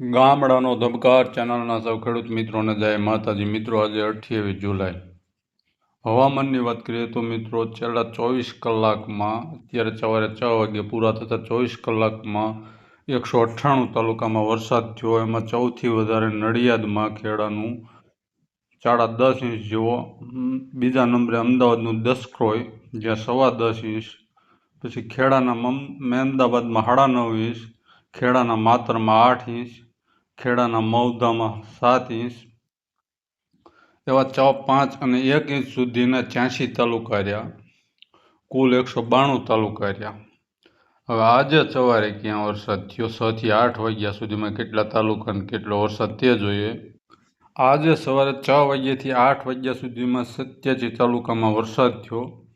ગામડાનો ધબકાર ચેનલના સૌ ખેડૂત મિત્રોને જય માતાજી. મિત્રો, આજે અઠ્યાવીસ જુલાઈ. હવામાનની વાત કરીએ તો મિત્રો, છેલ્લા ચોવીસ કલાકમાં, અત્યારે સવારે છ વાગે પૂરા થતા ચોવીસ કલાકમાં એકસો અઠ્ઠાણું તાલુકામાં વરસાદ થયો. એમાં સૌથી વધારે નડિયાદમાં ખેડાનું સાડા દસ ઇંચ જેવો બીજા નંબરે અમદાવાદનું દસક્રોય, જ્યાં સવા દસ ઇંચ, પછી ખેડાના મમ મહેમદાબાદમાં સાડા નવ ઇંચ, ખેડાના માતરમાં આઠ ઇંચ ખેડાના મૌદામાં સાત ઇંચ એવા છ પાંચ અને એક ઇંચ સુધીના છ્યાસી તાલુકા રહ્યા. કુલ એકસો બાણું તાલુકા રહ્યા. હવે આજે સવારે ક્યાં વરસાદ થયો? છ થી આઠ વાગ્યા સુધીમાં કેટલા તાલુકા અને કેટલો વરસાદ તે જોઈએ. આજે સવારે છ વાગ્યાથી આઠ વાગ્યા સુધીમાં સત્યાસી તાલુકામાં વરસાદ થયો.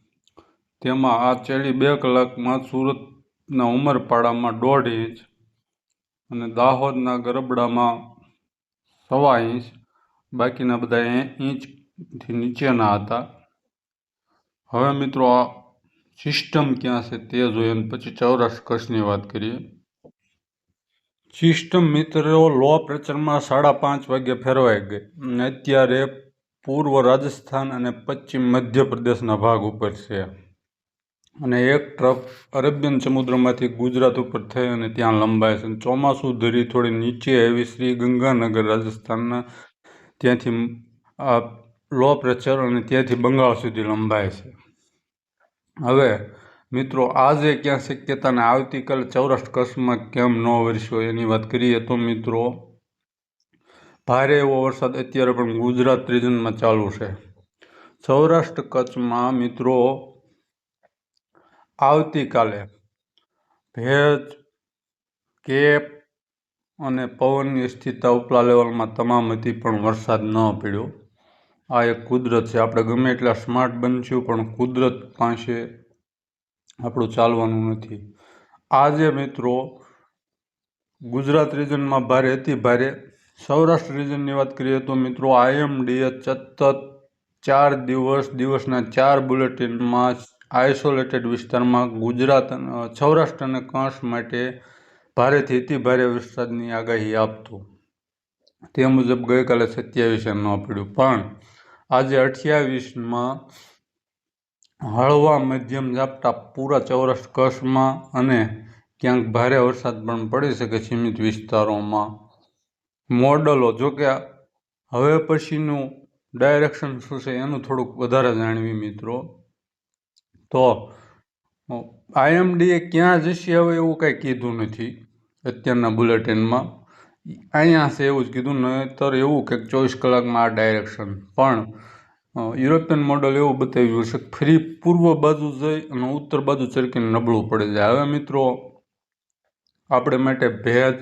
તેમાં આ ચેડી બે કલાકમાં સુરતના ઉમરપાડામાં દોઢ ઇંચ અને દાહોદના ગરબડામાં સવા ઇંચ, બાકીના બધા ઇંચથી નીચેના હતા. હવે મિત્રો આ સિસ્ટમ ક્યાં છે તે જોઈએ પછી સૌરાષ્ટ્ર કચ્છની વાત કરીએ. સિસ્ટમ મિત્રો લો પ્રચારમાં સાડા પાંચ વાગ્યે ફેરવાઈ ગઈ અને અત્યારે પૂર્વ રાજસ્થાન અને પશ્ચિમ મધ્યપ્રદેશના ભાગ ઉપર છે. અને એક ટ્રફ અરેબિયન સમુદ્રમાંથી ગુજરાત ઉપર થઈ અને ત્યાં લંબાય છે. ચોમાસું ધરી થોડી નીચે આવી શ્રી ગંગાનગર રાજસ્થાનના ત્યાંથી આ લો પ્રેશર અને ત્યાંથી બંગાળ સુધી લંબાય છે. હવે મિત્રો, આજે ક્યાં શક્યતા અને આવતીકાલે સૌરાષ્ટ્ર કચ્છમાં કેમ ન વરસ્યો એની વાત કરીએ તો મિત્રો, ભારે એવો વરસાદ અત્યારે પણ ગુજરાત રિજનમાં ચાલુ છે. સૌરાષ્ટ્ર કચ્છમાં મિત્રો આવતીકાલે ભેજ, કેપ અને પવનની સ્થિતિ ઉપલા લેવલમાં તમામ હતી, પણ વરસાદ ન પડ્યો. આ એક કુદરત છે. આપણે ગમે એટલા સ્માર્ટ બનશું, પણ કુદરત પાસે આપણું ચાલવાનું નથી. આજે મિત્રો, ગુજરાત રિજનમાં ભારે, અતિ ભારે સૌરાષ્ટ્ર રિજનની વાત કરીએ તો મિત્રો આઈએમડીએ સતત ચાર દિવસ, દિવસના ચાર બુલેટિનમાં આઇસોલેટેડ વિસ્તારમાં ગુજરાત અને સૌરાષ્ટ્ર અને કચ્છ માટે ભારેથી અતિભારે વરસાદની આગાહી આપતું. તે મુજબ ગઈકાલે સત્યાવીસે ન પડ્યું. પણ આજે અઠ્યાવીસમાં હળવા મધ્યમ ઝાપટા પૂરા સૌરાષ્ટ્ર, કચ્છમાં અને ક્યાંક ભારે વરસાદ પણ પડી શકે સીમિત વિસ્તારોમાં. મોડલો જો કે હવે પછીનું ડાયરેક્શન શું છે એનું થોડુંક વધારે જાણવી મિત્રો. તો આઈએમડીએ ક્યાં જશે હવે એવું કાંઈ કીધું નથી અત્યારના બુલેટિનમાં. અહીંયા છે એવું જ કીધું, નહીતર એવું કે ચોવીસ કલાકમાં આ ડાયરેક્શન. પણ યુરોપિયન મોડલ એવું બતાવ્યું છે કે ફ્રી પૂર્વ બાજુ જઈ અને ઉત્તર બાજુ ચરકીને નબળું પડે જાય. હવે મિત્રો, આપણે માટે ભેજ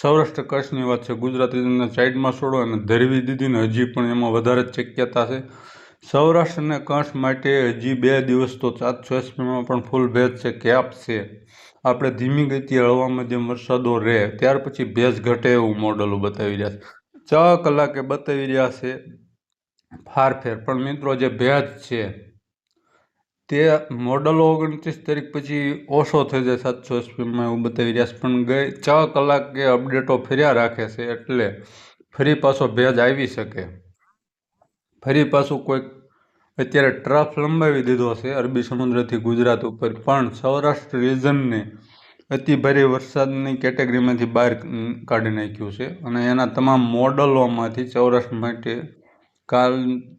સૌરાષ્ટ્ર કચ્છની વાત છે. ગુજરાત સાઈડમાં છોડો અને ધરવી દીધીને હજી પણ એમાં વધારે શક્યતા છે. સૌરાષ્ટ્ર અને કચ્છ માટે હજી બે દિવસ તો સાતસો એસપીમાં પણ ફૂલ ભેજ છે કેપ છે. આપણે ધીમી ગતિએ હળવા મધ્યમ વરસાદો રહે, ત્યાર પછી ભેજ ઘટે એવું મોડલો બતાવી રહ્યા છે. છ કલાકે બતાવી રહ્યા છે ફારફેર, પણ મિત્રો જે ભેજ છે, તે મોડલો ઓગણત્રીસ તારીખ પછી ઓછો થઈ જાય સાતસો એસપીમાં એવું બતાવી રહ્યા છે. પણ ગઈ છ કલાકે અપડેટો ફર્યા રાખે છે એટલે ફરી પાછો ભેજ આવી શકે. ફરી પાછું કોઈક અત્યારે ટ્રફ લંબાવી દીધો છે. અરબી સમુદ્રથી ગુજરાત ઉપર પણ સૌરાષ્ટ્ર રિજનને અતિભારે વરસાદની કેટેગરીમાંથી બહાર કાઢી નાખ્યું છે અને એના તમામ મોડલોમાંથી સૌરાષ્ટ્ર માટે કાલ,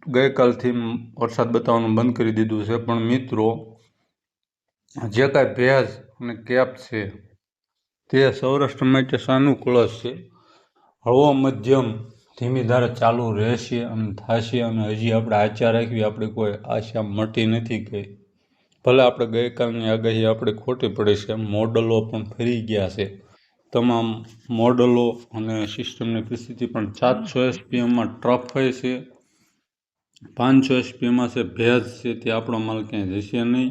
ગઈકાલથી વરસાદ બતાવવાનું બંધ કરી દીધું છે. પણ મિત્રો, જે કાંઈ ભેજ અને કેપ છે તે સૌરાષ્ટ્ર માટે સાનુકૂળ છે. હળવો મધ્યમ ધીમી ધારે ચાલુ રહેશે અને થશે અને હજી આપણે આશા રાખવી આપણે કોઈ આશા મટી નથી ગઈ. ભલે આપણે ગઈકાલની આગાહી આપણે ખોટી પડી છે, મોડલો પણ ફરી ગયા છે. તમામ મોડલો અને સિસ્ટમની પરિસ્થિતિ પણ સાતસો એસપીએમમાં હોય છે. પાંચસો એસપીએમમાં છે, ભેજ છે, તે આપણો માલ ક્યાંય જશે નહીં.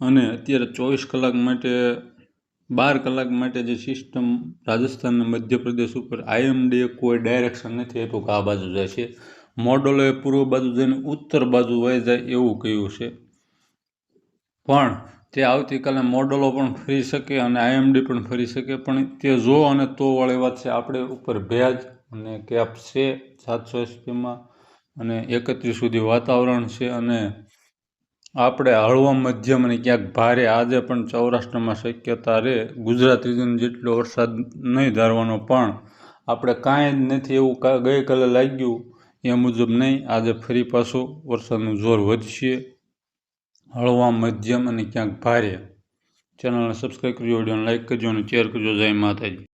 અને અત્યારે ચોવીસ કલાક માટે બાર કલાક માટે જે સિસ્ટમ રાજસ્થાન અને મધ્યપ્રદેશ ઉપર આઈએમડીએ કોઈ ડાયરેક્શન નથી આપ્યું કે આ બાજુ જાય છે. મોડલોએ પૂર્વ બાજુ જઈને ઉત્તર બાજુ વહી જાય એવું કહ્યું છે. પણ તે આવતીકાલે મોડલો પણ ફરી શકે અને આઈએમડી પણ ફરી શકે, પણ તે જો અને તો વાળી વાત છે આપણે ઉપર ભેજ અને કેપ છે, સાતસો એસપીમાં અને એકત્રીસ સુધી વાતાવરણ છે અને આપણે હળવા મધ્યમ અને ક્યાંક ભારે, આજે પણ સૌરાષ્ટ્રમાં શક્યતા રહે. ગુજરાત રીજન જેટલો વરસાદ નહીં ધારવાનો, પણ આપણે કાંઈ જ નથી એવું ગઈકાલે લાગ્યું. એ મુજબ નહીં, આજે ફરી પાછું વરસાદનું જોર વધશે. હળવા મધ્યમ અને ક્યાંક ભારે. ચેનલને સબસ્ક્રાઈબ કરજો, વિડીયોને લાઇક કરજો અને શેર કરજો. જય માતાજી.